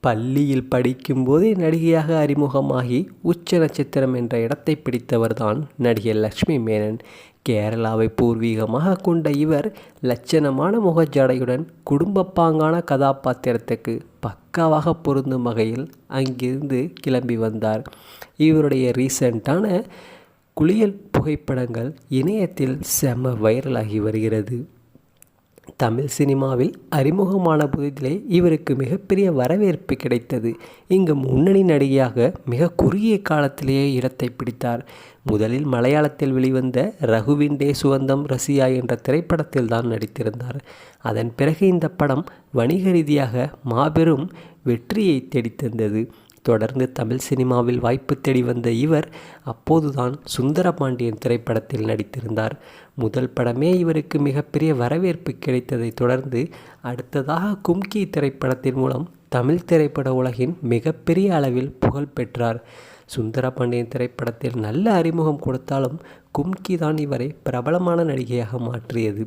பள்ளியில் படிக்கும்போதே நடிகையாக அறிமுகமாகி உச்ச நட்சத்திரம் என்ற இடத்தை பிடித்தவர்தான் நடிகை லக்ஷ்மி மேனன். கேரளாவை பூர்வீகமாக கொண்ட இவர் லட்சணமான முகஜாடையுடன் குடும்பப்பாங்கான கதாபாத்திரத்துக்கு பக்காவாக பொருந்தும் வகையில் அங்கிருந்து கிளம்பி வந்தார். இவருடைய ரீசண்டான குளியல் புகைப்படங்கள் இணையத்தில் செம வைரலாகி வருகிறது. தமிழ் சினிமாவில் அறிமுகமான புதிதிலே இவருக்கு மிகப்பெரிய வரவேற்பு கிடைத்தது. இங்கு முன்னணி நடிகையாக மிக குறுகிய காலத்திலேயே இடத்தை பிடித்தார். முதலில் மலையாளத்தில் வெளிவந்த ரகுவிண்டே சுவந்தம் ரசியா என்ற திரைப்படத்தில் தான் நடித்திருந்தார். அதன் பிறகு இந்த படம் வணிக ரீதியாக மாபெரும் வெற்றியை தேடித்தந்தது. தொடர்ந்து தமிழ் சினிமாவில் வாய்ப்பு தேடி வந்த இவர் அப்போதுதான் சுந்தரபாண்டியன் திரைப்படத்தில் நடித்திருந்தார். முதல் படமே இவருக்கு மிகப்பெரிய வரவேற்பு கிடைத்ததை தொடர்ந்து அடுத்ததாக கும்கி திரைப்படத்தின் மூலம் தமிழ் திரைப்பட உலகின் மிகப்பெரிய அளவில் புகழ் பெற்றார். சுந்தரபாண்டியன் திரைப்படத்தில் நல்ல அறிமுகம் கொடுத்தாலும் கும்கி தான் இவரை பிரபலமான நடிகையாக மாற்றியது.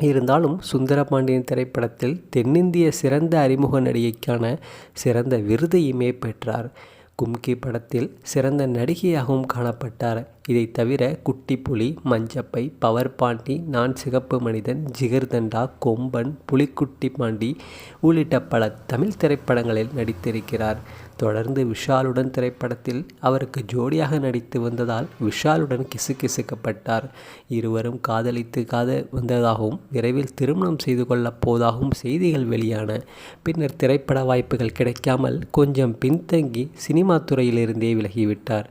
இருந்தாலும் சுந்தரபாண்டியன் திரைப்படத்தில் தென்னிந்திய சிறந்த அறிமுக நடிகைக்கான சிறந்த விருதையுமே பெற்றார். கும்கி படத்தில் சிறந்த நடிகையாகவும் காணப்பட்டார். இதை தவிர குட்டி புலி மஞ்சப்பை பவர் பாண்டி நான் சிகப்பு மனிதன் ஜிகர்தண்டா கொம்பன் புலிக்குட்டி பாண்டி உள்ளிட்ட பல தமிழ் திரைப்படங்களில் நடித்திருக்கிறார். தொடர்ந்து விஷாலுடன் திரைப்படத்தில் அவருக்கு ஜோடியாக நடித்து வந்ததால் விஷாலுடன் கிசுகிசுக்கப்பட்டார். இருவரும் காதலித்து காத வந்ததாகவும் விரைவில் திருமணம் செய்து கொள்ளப் போவதாகவும் செய்திகள் வெளியான. பின்னர் திரைப்பட வாய்ப்புகள் கிடைக்காமல் கொஞ்சம் பின்தங்கி சினிமா துறையிலிருந்தே விலகிவிட்டார்.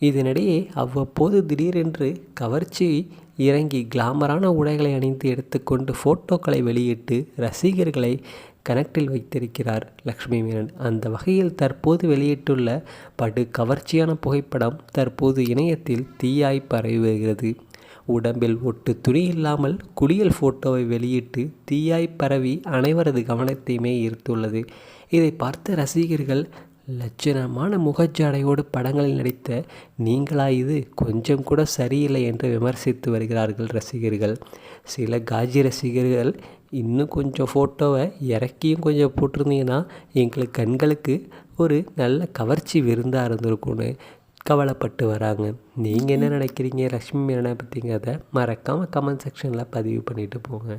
இதனிடையே அவ்வப்போது திடீரென்று கவர்ச்சி இறங்கி கிளாமரான உடைகளை அணிந்து எடுத்துக்கொண்டு ஃபோட்டோக்களை வெளியிட்டு ரசிகர்களை கனெக்டில் வைத்திருக்கிறார் லக்ஷ்மி மேனன். அந்த வகையில் தற்போது வெளியிட்டுள்ள படு கவர்ச்சியான புகைப்படம் தற்போது இணையத்தில் தீயாய் பரவி வருகிறது. உடம்பில் ஒட்டு துணி இல்லாமல் குளியல் ஃபோட்டோவை வெளியிட்டு தீயாய் பரவி அனைவரது கவனத்தையுமே ஈர்த்துள்ளது. இதை பார்த்த ரசிகர்கள் லட்சணமான முகஜாடையோடு படங்களில் நடித்த நீங்களா இது கொஞ்சம் கூட சரியில்லை என்று விமர்சித்து வருகிறார்கள் ரசிகர்கள். சில காஜி ரசிகர்கள் இன்னும் கொஞ்சம் ஃபோட்டோவை இறக்கியும் கொஞ்சம் போட்டிருந்தீங்கன்னா எங்களுக்கு கண்களுக்கு ஒரு நல்ல கவர்ச்சி விருந்தாக இருந்திருக்கும்னு கவலைப்பட்டு வராங்க. நீங்கள் என்ன நினைக்கிறீங்க? லக்ஷ்மி மேனனை பற்றிங்கிறத மறக்காமல் கமெண்ட் செக்ஷனில் பதிவு பண்ணிவிட்டு போங்க.